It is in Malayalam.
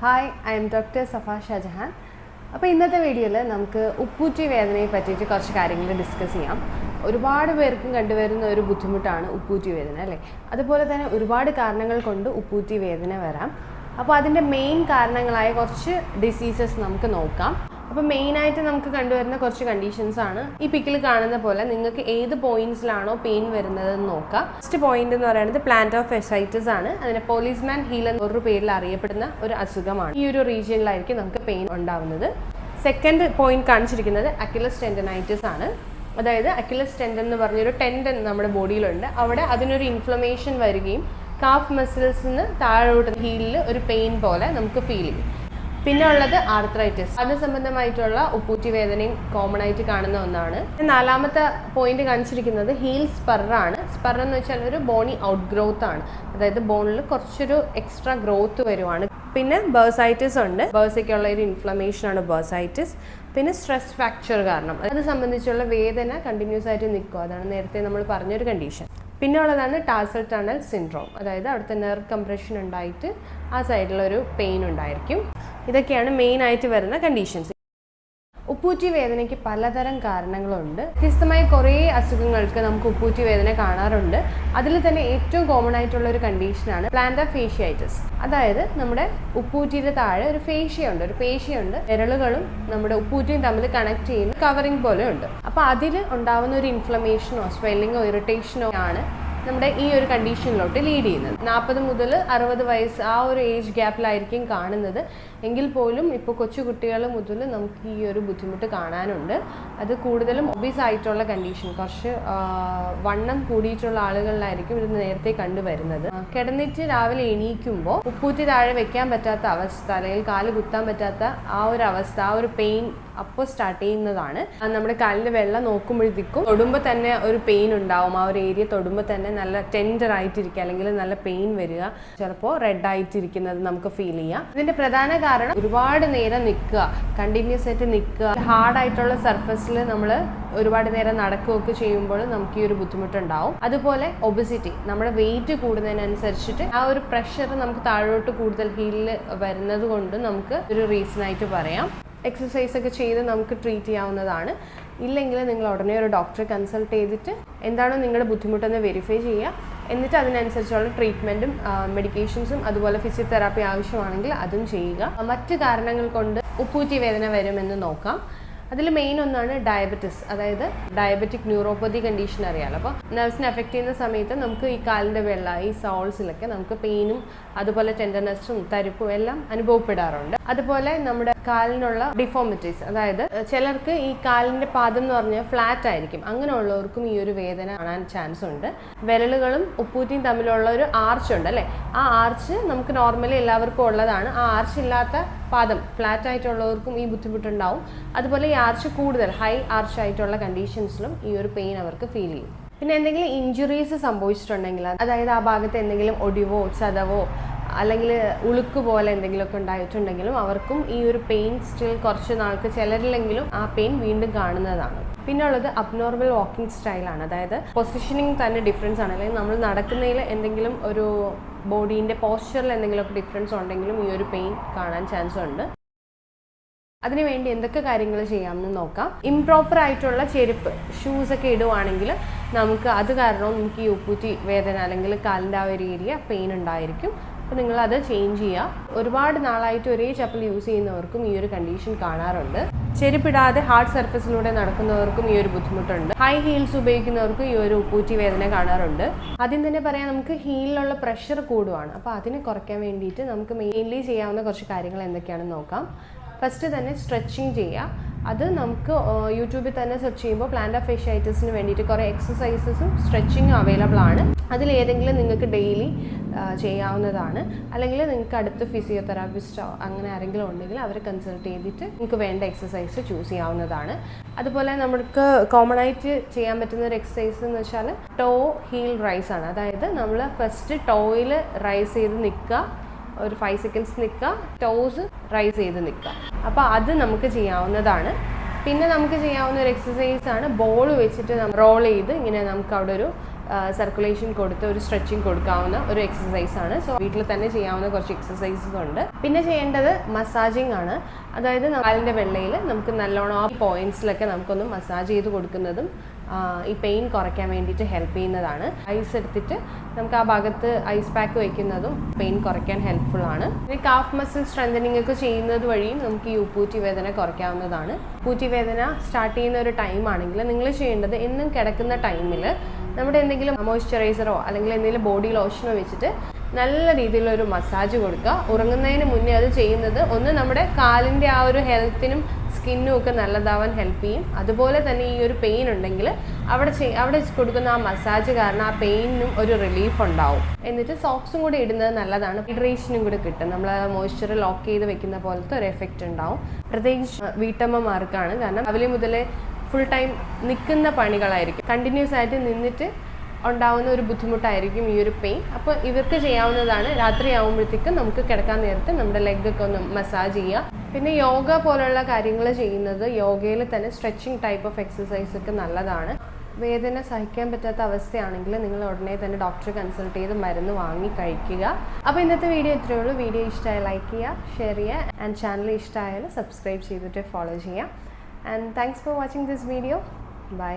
Hi I M doctor Safa Shajahan അപ്പോൾ ഇന്നത്തെ വീഡിയോയിൽ നമുക്ക് ഉപ്പൂറ്റി വേദനയെ പറ്റിയിട്ട് കുറച്ച് കാര്യങ്ങൾ ഡിസ്കസ് ചെയ്യാം. ഒരുപാട് പേർക്കും കണ്ടുവരുന്ന ഒരു ബുദ്ധിമുട്ടാണ് ഉപ്പൂറ്റി വേദന അല്ലേ? അതുപോലെ തന്നെ ഒരുപാട് കാരണങ്ങൾ കൊണ്ട് ഉപ്പൂറ്റി വേദന വരാം. അപ്പോൾ അതിന്റെ മെയിൻ കാരണങ്ങളായ കുറച്ച് ഡിസീസസ് നമുക്ക് നോക്കാം. അപ്പോൾ മെയിനായിട്ട് നമുക്ക് കണ്ടുവരുന്ന കുറച്ച് കണ്ടീഷൻസ് ആണ്. ഈ പിക്കിൽ കാണുന്ന പോലെ നിങ്ങൾക്ക് ഏത് പോയിന്റ്സിലാണോ പെയിൻ വരുന്നത് എന്ന് നോക്കാം. ഫസ്റ്റ് പോയിന്റ് എന്ന് പറയുന്നത് പ്ലാന്റ് ഓഫ് എസൈറ്റസ് ആണ്. അതിന് പോലീസ്മാൻ ഹീൽ എന്ന ഒരു പേരിൽ അറിയപ്പെടുന്ന ഒരു അസുഖമാണ്. ഈ ഒരു റീജിയനിലായിരിക്കും നമുക്ക് പെയിൻ ഉണ്ടാവുന്നത്. സെക്കൻഡ് പോയിന്റ് കാണിച്ചിരിക്കുന്നത് അക്കിലസ് ടെൻഡനൈറ്റിസ് ആണ്. അതായത് അക്കിലസ് ടെൻഡൻ എന്ന് പറഞ്ഞൊരു ടെൻഡൻ നമ്മുടെ ബോഡിയിലുണ്ട് അവിടെ അതിനൊരു ഇൻഫ്ലമേഷൻ വരികയും കാഫ് മസിൽസിന് താഴോട്ട് ഹീലിൽ ഒരു പെയിൻ പോലെ നമുക്ക് ഫീൽ ചെയ്യും. പിന്നെ ഉള്ളത് ആർത്രൈറ്റിസ് അത് സംബന്ധമായിട്ടുള്ള ഉപ്പൂറ്റി വേദനയും കോമൺ ആയിട്ട് കാണുന്ന ഒന്നാണ്. നാലാമത്തെ പോയിന്റ് കാണിച്ചിരിക്കുന്നത് ഹീൽ സ്പെറാണ് സ്പർ എന്ന് വെച്ചാൽ ഒരു ബോണി ഔട്ട് ഗ്രോത്ത് ആണ്. അതായത് ബോണിൽ കുറച്ചൊരു എക്സ്ട്രാ ഗ്രോത്ത് വരുവാണ്. പിന്നെ ബേഴ്സൈറ്റിസ് ഉണ്ട്. ബേഴ്സയ്ക്കുള്ള ഒരു ഇൻഫ്ലമേഷൻ ആണ് ബേഴ്സൈറ്റിസ് പിന്നെ സ്ട്രെസ് ഫ്രാക്ചർ കാരണം. അത് സംബന്ധിച്ചുള്ള വേദന കണ്ടിന്യൂസ് ആയിട്ട് നിൽക്കും. അതാണ് നേരത്തെ നമ്മൾ പറഞ്ഞൊരു കണ്ടീഷൻ പിന്നെ ഉള്ളതാണ് ടാസൽ ടണൽ സിൻഡ്രോം അതായത് അവിടുത്തെ നെർവ് കംപ്രഷൻ ഉണ്ടായിട്ട് ആ സൈഡിലൊരു പെയിൻ ഉണ്ടായിരിക്കും. ഇതൊക്കെയാണ് മെയിൻ ആയിട്ട് വരുന്ന കണ്ടീഷൻസ് ഉപ്പൂറ്റി വേദനയ്ക്ക് പലതരം കാരണങ്ങളുണ്ട്. വ്യത്യസ്തമായ കുറേ അസുഖങ്ങൾക്ക് നമുക്ക് ഉപ്പൂറ്റി വേദന കാണാറുണ്ട്. അതിൽ തന്നെ ഏറ്റവും കോമൺ ആയിട്ടുള്ള ഒരു കണ്ടീഷനാണ് പ്ലാന്റ ഫേഷ്യായിറ്റിസ് അതായത് നമ്മുടെ ഉപ്പൂറ്റിയുടെ താഴെ ഒരു ഫേഷ്യുണ്ട് ഒരു പേശിയുണ്ട് വിരളുകളും നമ്മുടെ ഉപ്പൂറ്റിയും തമ്മിൽ കണക്ട് ചെയ്യുന്ന കവറിങ് പോലെ ഉണ്ട്. അപ്പോൾ അതിൽ ഉണ്ടാവുന്ന ഒരു ഇൻഫ്ലമേഷനോ സ്വെല്ലിങ്ങോ ഇറിറ്റേഷനോ ആണ് നമ്മുടെ ഈ ഒരു കണ്ടീഷനിലോട്ട് ലീഡ് ചെയ്യുന്നത്. നാൽപ്പത് മുതൽ അറുപത് വയസ്സ് ആ ഒരു ഏജ് ഗ്യാപ്പിലായിരിക്കും കാണുന്നത്. എങ്കിൽ പോലും ഇപ്പോൾ കൊച്ചു കുട്ടികൾ മുതൽ നമുക്ക് ഈ ഒരു ബുദ്ധിമുട്ട് കാണാനുണ്ട്. അത് കൂടുതലും ഒബീസ് ആയിട്ടുള്ള കണ്ടീഷൻ കുറച്ച് വണ്ണം കൂടിയിട്ടുള്ള ആളുകളിലായിരിക്കും ഇത് നേരത്തെ കണ്ടുവരുന്നത്. കിടന്നിട്ട് രാവിലെ എണീക്കുമ്പോൾ ഉപ്പൂറ്റി താഴെ വെക്കാൻ പറ്റാത്ത അവസ്ഥ അല്ലെങ്കിൽ കാൽ കുത്താൻ പറ്റാത്ത ആ ഒരു അവസ്ഥ ആ ഒരു പെയിൻ അപ്പോൾ സ്റ്റാർട്ട് ചെയ്യുന്നതാണ്. നമ്മുടെ കാലിന്റെ വെള്ളം നോക്കുമ്പോഴത്തേക്കും തൊടുമ്പോൾ തന്നെ ഒരു പെയിൻ ഉണ്ടാവും. ആ ഒരു ഏരിയ തൊടുമ്പോൾ തന്നെ നല്ല ടെൻഡർ ആയിട്ടിരിക്കുക അല്ലെങ്കിൽ നല്ല പെയിൻ വരിക ചിലപ്പോൾ റെഡ് ആയിട്ടിരിക്കുന്നത് നമുക്ക് ഫീൽ ചെയ്യാം. ഇതിന്റെ പ്രധാന കാരണം ഒരുപാട് നേരം നിൽക്കുക കണ്ടിന്യൂസ് ആയിട്ട് നിൽക്കുക. ഹാർഡ് ആയിട്ടുള്ള സർഫസിൽ നമ്മൾ ഒരുപാട് നേരം നടക്കുകയൊക്കെ ചെയ്യുമ്പോൾ നമുക്ക് ഈ ഒരു ബുദ്ധിമുട്ടുണ്ടാവും. അതുപോലെ ഒബസിറ്റി നമ്മുടെ വെയിറ്റ് കൂടുന്നതിനനുസരിച്ചിട്ട് ആ ഒരു പ്രഷർ നമുക്ക് താഴോട്ട് കൂടുതൽ ഹീലിൽ വരുന്നത് കൊണ്ട് നമുക്ക് ഒരു റീസൺ ആയിട്ട് പറയാം. എക്സസൈസ് ഒക്കെ ചെയ്ത് നമുക്ക് ട്രീറ്റ് ചെയ്യാവുന്നതാണ്. ഇല്ലെങ്കിൽ നിങ്ങൾ ഉടനെ ഒരു ഡോക്ടറെ കൺസൾട്ട് ചെയ്തിട്ട് എന്താണോ നിങ്ങളുടെ ബുദ്ധിമുട്ടെന്ന് വെരിഫൈ ചെയ്യുക. എന്നിട്ട് അതിനനുസരിച്ചുള്ള ട്രീറ്റ്മെന്റും മെഡിക്കേഷൻസും അതുപോലെ ഫിസിയോതെറാപ്പി ആവശ്യമാണെങ്കിൽ അതും ചെയ്യുക. മറ്റ് കാരണങ്ങൾ കൊണ്ട് ഉപ്പൂറ്റി വേദന വരുമെന്ന് നോക്കാം. അതിൽ മെയിൻ ഒന്നാണ് ഡയബറ്റിസ് അതായത് ഡയബറ്റിക് ന്യൂറോപ്പതി കണ്ടീഷൻ അറിയാലോ. അപ്പോൾ നെർവ്സിനെ എഫക്റ്റ് ചെയ്യുന്ന സമയത്ത് നമുക്ക് ഈ കാലിന്റെ വെള്ള ഈ സോൾസിലൊക്കെ നമുക്ക് പെയിനും അതുപോലെ ടെൻഡർനെസ്സും തരിപ്പും എല്ലാം അനുഭവപ്പെടാറുണ്ട്. അതുപോലെ നമ്മുടെ കാലിനുള്ള ഡിഫോമിറ്റീസ് അതായത് ചിലർക്ക് ഈ കാലിന്റെ പാദം എന്ന് പറഞ്ഞാൽ ഫ്ലാറ്റ് ആയിരിക്കും. അങ്ങനെയുള്ളവർക്കും ഈ ഒരു വേദന കാണാൻ ചാൻസ് ഉണ്ട്. വിരലുകളും ഉപ്പൂറ്റിയും തമ്മിലുള്ള ഒരു ആർച്ച് ഉണ്ട് അല്ലേ? ആ ആർച്ച് നമുക്ക് നോർമലി എല്ലാവർക്കും ഉള്ളതാണ്. ആ ആർച്ച് ഇല്ലാത്ത പാദം ഫ്ലാറ്റ് ആയിട്ടുള്ളവർക്കും ഈ ബുദ്ധിമുട്ടുണ്ടാവും. അതുപോലെ ഈ ആർച്ച് കൂടുതൽ ഹൈ ആർച്ച് ആയിട്ടുള്ള കണ്ടീഷൻസിലും ഈ ഒരു പെയിൻ അവർക്ക് ഫീൽ ചെയ്യും. പിന്നെ എന്തെങ്കിലും ഇഞ്ചുറീസ് സംഭവിച്ചിട്ടുണ്ടെങ്കിൽ അതായത് ആ ഭാഗത്ത് എന്തെങ്കിലും ഒടിവോ ചതവോ അല്ലെങ്കിൽ ഉളുക്ക് പോലെ എന്തെങ്കിലുമൊക്കെ ഉണ്ടായിട്ടുണ്ടെങ്കിലും അവർക്കും ഈ ഒരു പെയിൻ സ്റ്റിൽ കുറച്ച് നാൾക്ക് ചിലരിലെങ്കിലും ആ പെയിൻ വീണ്ടും കാണുന്നതാണ്. പിന്നെ ഉള്ളത് അബ്നോർമൽ വാക്കിംഗ് സ്റ്റൈലാണ് അതായത് പൊസിഷനിങ് തന്നെ ഡിഫറൻസ് ആണ്. അല്ലെങ്കിൽ നമ്മൾ നടക്കുന്നതിൽ എന്തെങ്കിലും ഒരു ബോഡീന്റെ പോസ്ചറിൽ എന്തെങ്കിലുമൊക്കെ ഡിഫറൻസ് ഉണ്ടെങ്കിലും ഈ ഒരു പെയിൻ കാണാൻ ചാൻസ് ഉണ്ട്. അതിനുവേണ്ടി എന്തൊക്കെ കാര്യങ്ങൾ ചെയ്യാമെന്ന് നോക്കാം. ഇംപ്രോപ്പർ ആയിട്ടുള്ള ചെരുപ്പ് ഷൂസ് ഒക്കെ ഇടുവാണെങ്കിൽ നമുക്ക് അത് കാരണം നമുക്ക് ഈ ഉപ്പൂറ്റി വേദന അല്ലെങ്കിൽ കാലിന്റെ ആ ഒരു ഏരിയ പെയിൻ ഉണ്ടായിരിക്കും. അപ്പോൾ നിങ്ങൾ അത് ചേഞ്ച് ചെയ്യുക ഒരുപാട് നാളായിട്ട് ഒരേ ചപ്പൽ യൂസ് ചെയ്യുന്നവർക്കും ഈ ഒരു കണ്ടീഷൻ കാണാറുണ്ട്. ചെരുപ്പിടാതെ ഹാർഡ് സർഫസിലൂടെ നടക്കുന്നവർക്കും ഈ ഒരു ബുദ്ധിമുട്ടുണ്ട്. ഹൈ ഹീൽസ് ഉപയോഗിക്കുന്നവർക്കും ഈ ഒരു ഉപ്പൂറ്റി വേദന കാണാറുണ്ട്. ആദ്യം തന്നെ പറയാം നമുക്ക് ഹീലിലുള്ള പ്രഷർ കൂടുവാണ്. അപ്പോൾ അതിനെ കുറയ്ക്കാൻ വേണ്ടിയിട്ട് നമുക്ക് മെയിൻലി ചെയ്യാവുന്ന കുറച്ച് കാര്യങ്ങൾ എന്തൊക്കെയാണെന്ന് നോക്കാം. ഫസ്റ്റ് തന്നെ സ്ട്രെച്ചിങ് ചെയ്യുക അത് നമുക്ക് യൂട്യൂബിൽ തന്നെ സെർച്ച് ചെയ്യുമ്പോൾ പ്ലാന്റ് ഓഫ് ഫേഷ്യായിറ്റിസിന് വേണ്ടിയിട്ട് കുറേ എക്സസൈസസും സ്ട്രെച്ചിങ്ങും അവൈലബിൾ ആണ്. അതിലേതെങ്കിലും നിങ്ങൾക്ക് ഡെയിലി ചെയ്യാവുന്നതാണ്. അല്ലെങ്കിൽ നിങ്ങൾക്ക് അടുത്ത് ഫിസിയോതെറാപ്പിസ്റ്റോ അങ്ങനെ ആരെങ്കിലും ഉണ്ടെങ്കിൽ അവരെ കൺസൾട്ട് ചെയ്തിട്ട് നിങ്ങൾക്ക് വേണ്ട എക്സസൈസ് ചൂസ് ചെയ്യാവുന്നതാണ്. അതുപോലെ നമുക്ക് കോമൺ ആയിട്ട് ചെയ്യാൻ പറ്റുന്ന ഒരു എക്സസൈസ് എന്ന് വെച്ചാൽ ടോ ഹീൽ റൈസ് ആണ്. അതായത് നമ്മൾ ഫസ്റ്റ് ടോയിൽ റൈസ് ചെയ്ത് നിൽക്കുക. ഒരു ഫൈവ് സെക്കൻഡ്സ് നിൽക്കുക. ടോസ് റൈസ് ചെയ്ത് നിൽക്കുക. അപ്പോൾ അത് നമുക്ക് ചെയ്യാവുന്നതാണ്. പിന്നെ നമുക്ക് ചെയ്യാവുന്ന ഒരു എക്സസൈസ് ആണ് ബോൾ വെച്ചിട്ട് റോൾ ചെയ്ത് ഇങ്ങനെ നമുക്ക് അവിടെ ഒരു സർക്കുലേഷൻ കൊടുത്ത് ഒരു സ്ട്രെച്ചിങ് കൊടുക്കാവുന്ന ഒരു എക്സസൈസ് ആണ്. സോ വീട്ടിൽ തന്നെ ചെയ്യാവുന്ന കുറച്ച് എക്സസൈസസ് ഉണ്ട്. പിന്നെ ചെയ്യേണ്ടത് മസാജിങ് ആണ്. അതായത് കാലിന്റെ വെള്ളയിൽ നമുക്ക് നല്ലോണം ആ പോയിന്റ്സിലൊക്കെ നമുക്കൊന്ന് മസാജ് ചെയ്ത് കൊടുക്കുന്നതും ഈ പെയിൻ കുറയ്ക്കാൻ വേണ്ടിയിട്ട് ഹെൽപ്പ് ചെയ്യുന്നതാണ്. ഐസ് എടുത്തിട്ട് നമുക്ക് ആ ഭാഗത്ത് ഐസ് പാക്ക് വെക്കുന്നതും പെയിൻ കുറയ്ക്കാൻ ഹെൽപ്ഫുൾ ആണ്. പിന്നെ കാഫ് മസിൽ സ്ട്രെങ്തനിങ് ഒക്കെ ചെയ്യുന്നത് വഴിയും നമുക്ക് ഈ ഉപ്പൂറ്റി വേദന കുറയ്ക്കാവുന്നതാണ്. ഉപ്പൂറ്റി വേദന സ്റ്റാർട്ട് ചെയ്യുന്ന ഒരു ടൈം ആണെങ്കിൽ നിങ്ങൾ ചെയ്യേണ്ടത് എന്നും കിടക്കുന്ന ടൈമിൽ നമ്മുടെ എന്തെങ്കിലും മോയ്സ്ചറൈസറോ അല്ലെങ്കിൽ എന്തെങ്കിലും ബോഡി ലോഷനോ വെച്ചിട്ട് നല്ല രീതിയിലുള്ള ഒരു മസാജ് കൊടുക്കുക. ഉറങ്ങുന്നതിന് മുന്നേ അത് ചെയ്യുന്നത് ഒന്ന് നമ്മുടെ കാലിന്റെ ആ ഒരു ഹെൽത്തിനും സ്കിന്നും ഒക്കെ നല്ലതാവാൻ ഹെൽപ്പ് ചെയ്യും. അതുപോലെ തന്നെ ഈ ഒരു പെയിൻ ഉണ്ടെങ്കിൽ അവിടെ അവിടെ കൊടുക്കുന്ന ആ മസാജ് കാരണം ആ പെയിനും ഒരു റിലീഫ് ഉണ്ടാവും. എന്നിട്ട് സോക്സും കൂടി ഇടുന്നത് നല്ലതാണ്. ഹൈഡ്രേഷനും കൂടി കിട്ടും. നമ്മൾ മോയ്സ്ചർ ലോക്ക് ചെയ്ത് വെക്കുന്ന പോലത്തെ ഒരു എഫക്റ്റ് ഉണ്ടാവും. പ്രത്യേകിച്ച് വീട്ടമ്മമാർക്കാണ്. കാരണം രാവിലെ മുതലേ ഫുൾ ടൈം നിൽക്കുന്ന പണികളായിരിക്കും. കണ്ടിന്യൂസ് ആയിട്ട് നിന്നിട്ട് ഉണ്ടാവുന്ന ഒരു ബുദ്ധിമുട്ടായിരിക്കും ഈ ഒരു പെയിൻ അപ്പോൾ ഇവർക്ക് ചെയ്യാവുന്നതാണ് രാത്രി ആകുമ്പോഴത്തേക്കും നമുക്ക് കിടക്കാൻ നേരത്തെ നമ്മുടെ ലെഗൊക്കെ ഒന്ന് മസാജ് ചെയ്യുക. പിന്നെ യോഗ പോലുള്ള കാര്യങ്ങൾ ചെയ്യുന്നത് യോഗയിൽ തന്നെ സ്ട്രെച്ചിങ് ടൈപ്പ് ഓഫ് എക്സസൈസ് ഒക്കെ നല്ലതാണ്. വേദന സഹിക്കാൻ പറ്റാത്ത അവസ്ഥയാണെങ്കിൽ നിങ്ങൾ ഉടനെ തന്നെ ഡോക്ടറെ കൺസൾട്ട് ചെയ്ത് മരുന്ന് വാങ്ങി കഴിക്കുക. അപ്പോൾ ഇന്നത്തെ വീഡിയോ ഇത്രയേ ഉള്ളൂ. വീഡിയോ ഇഷ്ടമായി ലൈക്ക് ചെയ്യുക ഷെയർ ചെയ്യുക ആൻഡ് ചാനൽ ഇഷ്ടമായാലും സബ്സ്ക്രൈബ് ചെയ്തിട്ട് ഫോളോ ചെയ്യുക. And thanks for watching this video bye